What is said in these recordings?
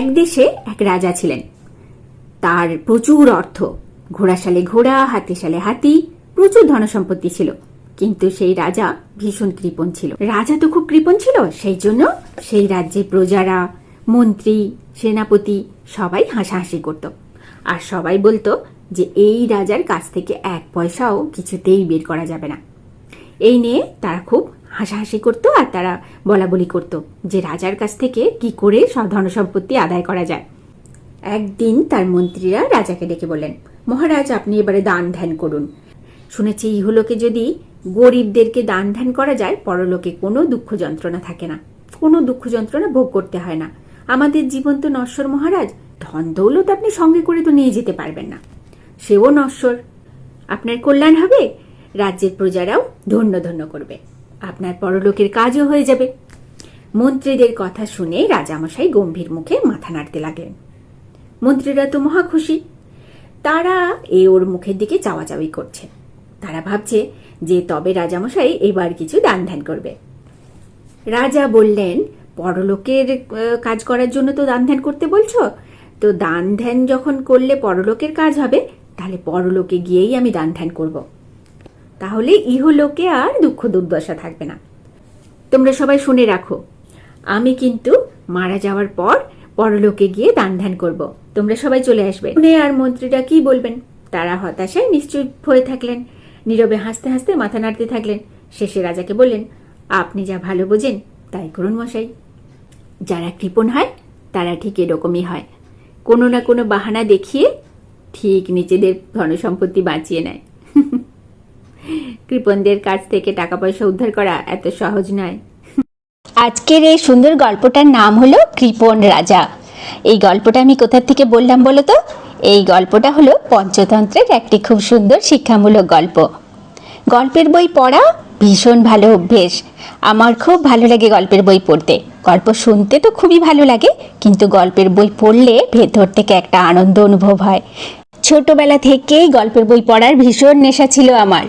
এক দেশে এক রাজা ছিলেন। তার প্রচুর অর্থ। ঘোড়াশালে ঘোড়া হাতি হাতিশালে হাতি, প্রচুর ধনসম্পত্তি ছিল। কিন্তু সেই রাজা ভীষণ কৃপণ ছিল। রাজা তো খুব কৃপণ ছিল, সেই জন্য সেই রাজ্যে প্রজারা, মন্ত্রী, সেনাপতি সবাই হাসাহাসি করত। আর সবাই বলতো যে এই রাজার কাছ থেকে এক পয়সাও কিছুতেই বের করা যাবে না। এই নিয়ে তারা খুব হাসাহাসি করতো আর তারা বলা বলি করতো যে রাজার কাছ থেকে কি করে ধনসম্পত্তি আদায় করা যায়। একদিন তার মন্ত্রীরা রাজাকে ডেকে বললেন, মহারাজ, আপনি এবারে দান ধ্যান করুন। শুনেছি ইহলোকে যদি গরিবদেরকে দান ধ্যান করা যায়, পরলোকে কোনো দুঃখ যন্ত্রণা থাকে না। কোনো দুঃখ যন্ত্রণা ভোগ করতে হয় না। আমাদের জীবন তো নশ্বর মহারাজ, ধন দৌলত আপনি সঙ্গে করে তো নিয়ে যেতে পারবেন না। সেও নশ্বর। আপনার কল্যাণ হবে, রাজ্যের প্রজারাও ধন্য ধন্য করবে। আপনার পরলোকের কাজও হয়ে যাবে। মন্ত্রীদের কথা শুনে রাজামশাই গম্ভীর মুখে মাথা নাড়তে লাগলেন। মন্ত্রীরা তো মহা খুশি। তারা এ ওর মুখের দিকে চাওয়াচাওয়ি করছে। তারা ভাবছে যে তবে রাজামশাই এবার কিছু দান ধ্যান করবে। রাজা বললেন, পরলোকের কাজ করার জন্য তো দান ধ্যান করতে বলছো? তো দান ধ্যান যখন করলে পরলোকের কাজ হবে, তাহলে পরলোকে গিয়েই আমি দান ধ্যান করব। তাহলে ইহলোকে আর দুঃখ দুর্দশা থাকবে না। তোমরা সবাই শুনে রাখো, আমি কিন্তু মারা যাওয়ার পর পরলোকে গিয়ে দান ধ্যান করব। তোমরা সবাই চলে আসবে। শুনে আর মন্ত্রীরা কি বলবেন? তারা হতাশায় নিশ্চয় হয়ে থাকলেন, নীরবে হাসতে হাসতে মাথা নাড়তে থাকলেন। শেষে রাজাকে বললেন, আপনি যা ভালো বোঝেন, তাই করুন মশাই। যারা কৃপণ হয়, তারা ঠিক এরকমই হয়। কোনো না কোনো বাহানা দেখিয়ে ঠিক নিজেদের ধনসম্পত্তি বাঁচিয়ে নেয়। কৃপণদের কাছ থেকে টাকা পয়সা উদ্ধার করা এত সহজ নয়। আজকের এই সুন্দর গল্পটার নাম হলো কৃপণ রাজা। এই গল্পটা আমি কোথা থেকে বললাম বলো তো? এই গল্পটা হলো পঞ্চতন্ত্রের একটি খুব সুন্দর শিক্ষামূলক গল্প। গল্পের বই পড়া ভীষণ ভালো অভ্যেস। আমার খুব ভালো লাগে গল্পের বই পড়তে। গল্প শুনতে তো খুবই ভালো লাগে, কিন্তু গল্পের বই পড়লে ভেতর থেকে একটা আনন্দ অনুভব হয়। ছোটবেলা থেকেই গল্পের বই পড়ার ভীষণ নেশা ছিল আমার।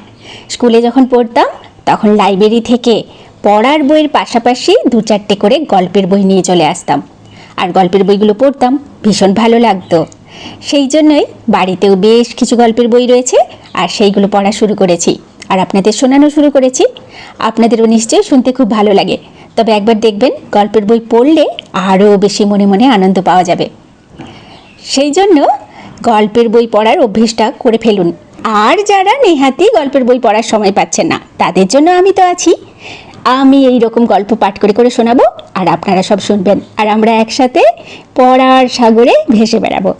স্কুলে যখন পড়তাম, তখন লাইব্রেরি থেকে পড়ার বইয়ের পাশাপাশি দু চারটে করে গল্পের বই নিয়ে চলে আসতাম। আর গল্পের বইগুলো পড়তাম, ভীষণ ভালো লাগতো। সেই জন্যই বাড়িতেও বেশ কিছু গল্পের বই রয়েছে, আর সেইগুলো পড়া শুরু করেছি। আর আপনাদের শোনানো শুরু করেছি। আপনাদেরও নিশ্চয়ই শুনতে খুব ভালো লাগে। তবে একবার দেখবেন, গল্পের বই পড়লে আরও বেশি মনে মনে আনন্দ পাওয়া যাবে। সেই জন্য গল্পের বই পড়ার অভ্যেসটা করে ফেলুন। আর যারা নেহাতি গল্পের বই পড়ার সময় পাচ্ছেন না, তাদের জন্য আমি তো আছি। আমি এই রকম গল্প পাঠ করে করে শোনাবো, আর আপনারা সব শুনবেন, আর আমরা একসাথে পড়ার সাগরে ভেসে বেড়াবো।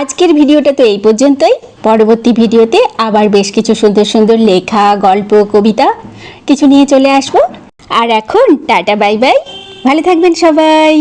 আজকের ভিডিওটা তো এই পর্যন্তই। পরবর্তী ভিডিওতে আবার বেশ কিছু সুন্দর সুন্দর লেখা, গল্প, কবিতা কিছু নিয়ে চলে আসব। আর এখন টাটা, বাই বাই। ভালো থাকবেন সবাই।